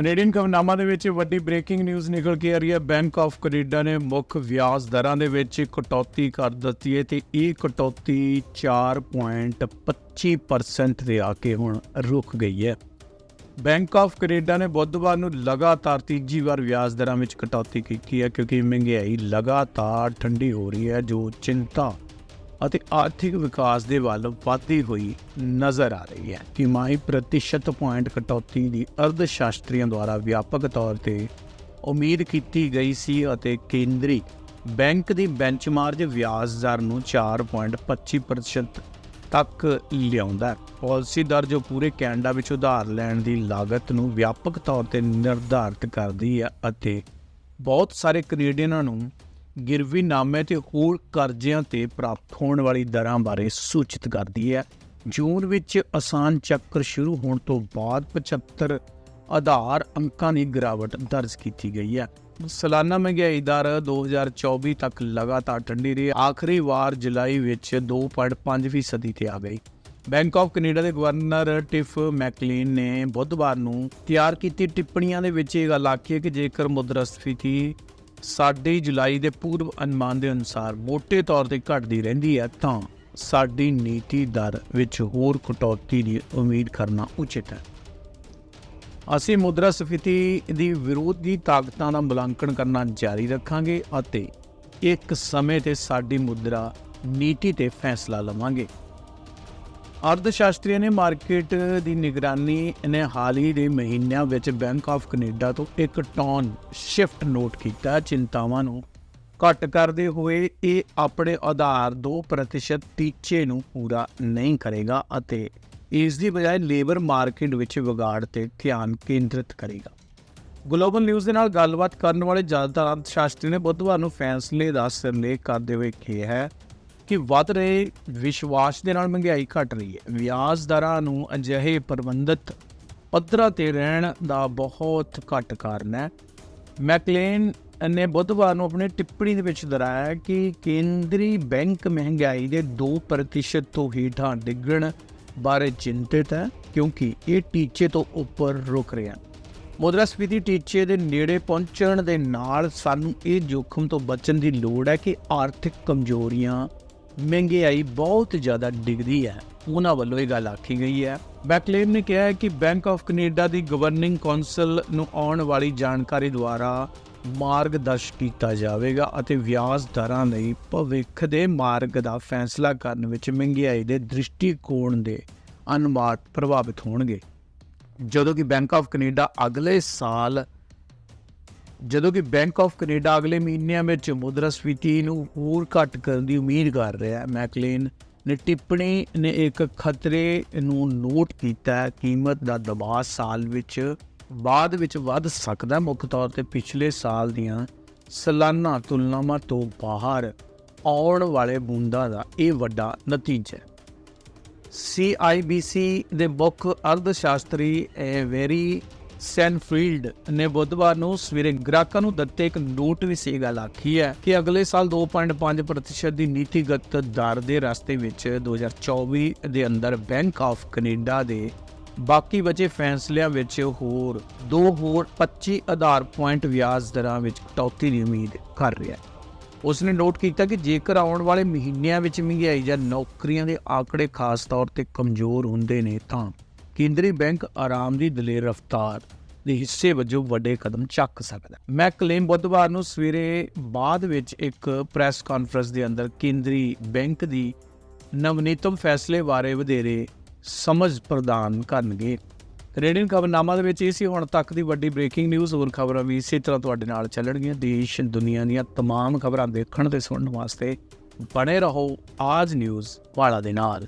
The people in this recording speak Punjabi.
ਕੈਨੇਡੀਅਨ ਖਬਰਨਾਮਾ ਦੇ ਵਿੱਚ ਵੱਡੀ ਬ੍ਰੇਕਿੰਗ ਨਿਊਜ਼ ਨਿਕਲ ਕੇ ਆ ਰਹੀ ਹੈ। ਬੈਂਕ ਆਫ ਕੈਨੇਡਾ ਨੇ ਮੁੱਖ ਵਿਆਜ ਦਰਾਂ ਦੇ ਵਿੱਚ ਕਟੌਤੀ ਕਰ ਦਿੱਤੀ ਹੈ ਤੇ ਇਹ ਕਟੌਤੀ 4.25% ਦੇ ਆ ਕੇ ਹੁਣ ਰੁਕ ਗਈ ਹੈ। ਬੈਂਕ ਆਫ ਕੈਨੇਡਾ ਨੇ ਬੁੱਧਵਾਰ ਨੂੰ ਲਗਾਤਾਰ ਤੀਜੀ ਵਾਰ ਵਿਆਜ ਦਰਾਂ ਵਿੱਚ ਕਟੌਤੀ ਕੀਤੀ ਹੈ ਕਿਉਂਕਿ ਮਹਿੰਗਾਈ ਲਗਾਤਾਰ ਠੰਡੀ ਹੋ ਰਹੀ ਹੈ, ਜੋ ਚਿੰਤਾ ਅਤੇ ਆਰਥਿਕ ਵਿਕਾਸ ਦੇ ਵੱਲ ਵਧਦੀ ਹੋਈ ਨਜ਼ਰ ਆ ਰਹੀ ਹੈ। ਤਿਮਾਹੀ ਪ੍ਰਤੀਸ਼ਤ ਪੁਆਇੰਟ ਕਟੌਤੀ ਦੀ ਅਰਧ ਸ਼ਾਸਤਰੀਆਂ ਦੁਆਰਾ ਵਿਆਪਕ ਤੌਰ ਤੇ ਉਮੀਦ ਕੀਤੀ ਗਈ ਸੀ ਅਤੇ ਕੇਂਦਰੀ ਬੈਂਕ ਦੀ ਬੈਂਚਮਾਰਕ ਵਿਆਜ ਦਰ ਨੂੰ 4.25% ਤੱਕ ਲਿਆਉਂਦਾ ਹੈ। ਪਾਲਿਸੀ ਦਰ ਜੋ ਪੂਰੇ ਕੈਨੇਡਾ ਵਿੱਚ ਉਧਾਰ ਲੈਣ ਦੀ ਲਾਗਤ ਨੂੰ ਵਿਆਪਕ ਤੌਰ ਤੇ ਨਿਰਧਾਰਤ ਕਰਦੀ ਹੈ ਅਤੇ ਬਹੁਤ ਸਾਰੇ ਕੈਨੇਡੀਅਨਾਂ ਨੂੰ ਗਿਰਵੀਨਾਮੇ ਤੇ ਹੋਰ ਕਰਜ਼ਿਆਂ ਤੇ ਪ੍ਰਾਪਤ ਹੋਣ ਵਾਲੀ ਦਰਾਂ ਬਾਰੇ ਸੂਚਿਤ ਕਰਦੀ ਹੈ। ਜੂਨ ਵਿੱਚ ਆਸਾਨ ਚੱਕਰ ਸ਼ੁਰੂ ਹੋਣ ਤੋਂ ਬਾਅਦ 75 ਆਧਾਰ ਅੰਕਾਂ ਦੀ ਗਿਰਾਵਟ ਦਰਜ ਕੀਤੀ ਗਈ ਹੈ। ਸਾਲਾਨਾ ਮਹਿੰਗਾਈ ਦਰ 2024 ਤੱਕ ਲਗਾਤਾਰ ਠੰਡੀ ਰਹੀ ਆਖਰੀ ਵਾਰ ਜੁਲਾਈ ਵਿੱਚ 2.5 ਫੀਸਦੀ ਤੇ ਆ ਗਈ। ਬੈਂਕ ਆਫ ਕੈਨੇਡਾ ਦੇ ਗਵਰਨਰ ਟਿਫ ਮੈਕਲੀਨ ਨੇ ਬੁੱਧਵਾਰ ਨੂੰ ਤਿਆਰ ਕੀਤੀ ਟਿੱਪਣੀਆਂ ਦੇ ਵਿੱਚ ਇਹ ਗੱਲ ਆਖੀ ਹੈ ਕਿ ਜੇਕਰ ਮੁਦਰਾਸਫੀਤੀ ਸਾਡੀ ਜੁਲਾਈ ਦੇ ਪੂਰਵ ਅਨੁਮਾਨ ਦੇ ਅਨੁਸਾਰ ਮੋٹے ਤੌਰ ਤੇ ਘਟਦੀ ਰਹਿੰਦੀ ਹੈ, ਤਾਂ ਸਾਡੀ ਨੀਤੀ ਦਰ ਵਿੱਚ ਹੋਰ ਕਟੌਤੀ ਦੀ ਉਮੀਦ ਕਰਨਾ ਉਚਿਤ ਹੈ। ਅਸੀਂ ਮੁਦਰਾ ਮੁਦਰਾਸਫੀਤੀ ਦੀ ਵਿਰੋਧੀ ਤਾਕਤਾਂ ਦਾ ਮੁਲਾਂਕਣ ਕਰਨਾ ਜਾਰੀ ਰੱਖਾਂਗੇ ਅਤੇ ਇੱਕ ਸਮੇਂ ਤੇ ਸਾਡੀ ਮੁਦਰਾ ਨੀਤੀ ਤੇ ਫੈਸਲਾ ਲਵਾਂਗੇ। ਅਰਥਸ਼ਾਸਤਰੀਆਂ ਨੇ ਮਾਰਕੀਟ ਦੀ ਨਿਗਰਾਨੀ ਨੇ ਹਾਲ ਹੀ ਦੇ ਮਹੀਨਿਆਂ ਵਿੱਚ ਬੈਂਕ ਆਫ ਕੈਨੇਡਾ ਤੋਂ ਇੱਕ ਟੌਨ ਸ਼ਿਫਟ ਨੋਟ ਕੀਤਾ। ਚਿੰਤਾਵਾਂ ਨੂੰ ਘੱਟ ਕਰਦੇ ਹੋਏ ਇਹ ਆਪਣੇ ਆਧਾਰ 2% ਟੀਚੇ ਨੂੰ ਪੂਰਾ ਨਹੀਂ ਕਰੇਗਾ ਅਤੇ ਇਸ ਦੀ ਬਜਾਏ ਲੇਬਰ ਮਾਰਕੀਟ ਵਿੱਚ ਵਿਗਾੜ ਤੇ ਧਿਆਨ ਕੇਂਦਰਿਤ ਕਰੇਗਾ। ਗਲੋਬਲ ਨਿਊਜ਼ ਦੇ ਨਾਲ ਗੱਲਬਾਤ ਕਰਨ ਵਾਲੇ ਜ਼ਿਆਦਾਤਰ ਅਰਥਸ਼ਾਸਤਰੀ ਨੇ ਬੁੱਧਵਾਰ ਨੂੰ ਫੈਸਲੇ ਦਾ ਸਿਰਲੇਖ ਕਰਦੇ ਹੋਏ ਕਿਹਾ ਹੈ ਕਿ ਵੱਧ ਰਹੇ ਵਿਸ਼ਵਾਸ ਦੇ ਨਾਲ ਮਹਿੰਗਾਈ ਘਟ ਰਹੀ ਹੈ। ਵਿਆਜ ਦਰਾਂ ਨੂੰ ਅਜਿਹੇ ਪ੍ਰਬੰਧਿਤ ਪੱਧਰਾਂ ਤੇ ਰਹਿਣ ਦਾ ਬਹੁਤ ਘੱਟ ਕਾਰਨ ਹੈ। ਮੈਕਲੇਨ ਨੇ ਬੁੱਧਵਾਰ ਨੂੰ ਆਪਣੇ ਟਿੱਪਣੀ ਦੇ ਵਿੱਚ ਦਰਾਇਆ ਕਿ ਕੇਂਦਰੀ ਬੈਂਕ ਮਹਿੰਗਾਈ ਦੇ 2% ਤੋਂ ਹੇਠਾਂ ਡਿੱਗਣ ਬਾਰੇ ਚਿੰਤਿਤ ਹੈ, ਕਿਉਂਕਿ ਇਹ ਟੀਚੇ ਤੋਂ ਉੱਪਰ ਰੁਕ ਰਿਹਾ ਮੁਦਰਾਸਫੀਤੀ ਟੀਚੇ ਦੇ ਨੇੜੇ ਪਹੁੰਚਣ ਦੇ ਨਾਲ ਸਾਨੂੰ ਇਹ ਜੋਖਮ ਤੋਂ ਬਚਣ ਦੀ ਲੋੜ ਹੈ ਕਿ ਆਰਥਿਕ ਕਮਜ਼ੋਰੀਆਂ ਮਹਿੰਗਾਈ ਬਹੁਤ ਜ਼ਿਆਦਾ ਡਿੱਗਦੀ ਹੈ। ਉਹਨਾਂ ਵੱਲੋਂ ਇਹ ਗੱਲ ਆਖੀ ਗਈ ਹੈ। ਬੈਕਲੇਨ ਨੇ ਕਿਹਾ ਹੈ ਕਿ ਬੈਂਕ ਆਫ ਕੈਨੇਡਾ ਦੀ ਗਵਰਨਿੰਗ ਕੌਂਸਲ ਨੂੰ ਆਉਣ ਵਾਲੀ ਜਾਣਕਾਰੀ ਦੁਆਰਾ ਮਾਰਗਦਰਸ਼ ਕੀਤਾ ਜਾਵੇਗਾ ਅਤੇ ਵਿਆਜ ਦਰਾਂ ਲਈ ਭਵਿੱਖ ਦੇ ਮਾਰਗ ਦਾ ਫੈਸਲਾ ਕਰਨ ਵਿੱਚ ਮਹਿੰਗਾਈ ਦੇ ਦ੍ਰਿਸ਼ਟੀਕੋਣ ਦੇ ਅਨੁਮਾਨ ਪ੍ਰਭਾਵਿਤ ਹੋਣਗੇ। ਜਦੋਂ ਕਿ ਬੈਂਕ ਆਫ ਕੈਨੇਡਾ ਅਗਲੇ ਸਾਲ ਜਦੋਂ ਕਿ ਬੈਂਕ ਆਫ ਕੈਨੇਡਾ ਅਗਲੇ ਮਹੀਨਿਆਂ ਵਿੱਚ ਮੁਦਰਾਸਫੀਤੀ ਨੂੰ ਹੋਰ ਘੱਟ ਕਰਨ ਦੀ ਉਮੀਦ ਕਰ ਰਿਹਾ ਹੈ। ਮੈਕਲੇਨ ਨੇ ਟਿੱਪਣੀ ਨੇ ਇੱਕ ਖਤਰੇ ਨੂੰ ਨੋਟ ਕੀਤਾ ਕੀਮਤ ਦਾ ਦਬਾਅ ਸਾਲ ਵਿੱਚ, ਬਾਅਦ ਵਿੱਚ ਵੱਧ ਸਕਦਾ ਮੁੱਖ ਤੌਰ ਤੇ ਪਿਛਲੇ ਸਾਲ ਦੀਆਂ ਸਾਲਾਨਾ ਤੁਲਨਾਵਾਂ ਤੋਂ ਬਾਹਰ ਆਉਣ ਵਾਲੇ ਬੂੰਦਾਂ ਦਾ ਇਹ ਵੱਡਾ ਨਤੀਜਾ ਹੈ। CIBC ਦੇ ਮੁੱਖ ਅਰਥਸ਼ਾਸਤਰੀ ਐਵਰੀ ਸੈਨਫੀਲਡ ਨੇ ਬੁੱਧਵਾਰ ਨੂੰ ਸਵੇਰੇ ਗ੍ਰਾਹਕਾਂ ਨੂੰ ਦਿੱਤੇ ਇੱਕ ਨੋਟ ਵਿੱਚ ਇਹ ਗੱਲ ਆਖੀ ਹੈ ਕਿ ਅਗਲੇ ਸਾਲ 2.5% ਦੀ ਨੀਤੀਗਤ ਦਰ ਦੇ ਰਸਤੇ ਵਿੱਚ 2024 ਦੇ ਅੰਦਰ ਬੈਂਕ ਆਫ ਕੈਨੇਡਾ ਦੇ ਬਾਕੀ ਬਚੇ ਫੈਸਲਿਆਂ ਵਿੱਚ ਹੋਰ ਦੋ ਹੋਰ 25 ਆਧਾਰ ਪੁਆਇੰਟ ਵਿਆਜ ਦਰਾਂ ਵਿੱਚ ਕਟੌਤੀ ਦੀ ਉਮੀਦ ਕਰ ਰਿਹਾ ਹੈ। ਉਸ ਨੇ ਨੋਟ ਕੀਤਾ ਕਿ ਜੇਕਰ ਆਉਣ ਵਾਲੇ ਮਹੀਨਿਆਂ ਵਿੱਚ ਮਹਿੰਗਾਈ ਜਾਂ ਨੌਕਰੀਆਂ ਦੇ ਆંકੜੇ ਖਾਸ ਤੌਰ ਤੇ ਕਮਜ਼ੋਰ ਹੁੰਦੇ ਨੇ ਤਾਂ ਕੇਂਦਰੀ ਬੈਂਕ ਆਰਾਮ ਦੀ ਦਲੇਰ ਰਫ਼ਤਾਰ ਦੇ ਹਿੱਸੇ ਵਜੋਂ ਵੱਡੇ ਕਦਮ ਚੱਕ ਸਕਦਾ ਹੈ। ਮੈਂ ਕਲੇਮ ਬੁੱਧਵਾਰ ਨੂੰ ਸਵੇਰੇ ਬਾਅਦ ਵਿੱਚ ਇੱਕ ਪ੍ਰੈਸ ਕਾਨਫਰੰਸ ਦੇ ਅੰਦਰ ਕੇਂਦਰੀ ਬੈਂਕ ਦੀ ਨਵਨੀਤਮ ਫੈਸਲੇ ਬਾਰੇ ਵਧੇਰੇ ਸਮਝ ਪ੍ਰਦਾਨ ਕਰਨਗੇ ਕੈਨੇਡੀਅਨ ਖਬਰਨਾਮਾ ਦੇ ਵਿੱਚ ਇਹ ਸੀ ਹੁਣ ਤੱਕ ਦੀ ਵੱਡੀ ਬ੍ਰੇਕਿੰਗ ਨਿਊਜ਼ ਹੋਰ ਖਬਰਾਂ ਵੀ ਇਸੇ ਤਰ੍ਹਾਂ ਤੁਹਾਡੇ ਨਾਲ ਚੱਲਣਗੀਆਂ ਦੇਸ਼ ਦੁਨੀਆ ਦੀਆਂ तमाम ਖਬਰਾਂ ਦੇਖਣ ਤੇ ਸੁਣਨ ਵਾਸਤੇ ਬਣੇ ਰਹੋ ਆਜ ਨਿਊਜ਼ ਵਾਲਾ ਦੇ ਨਾਲ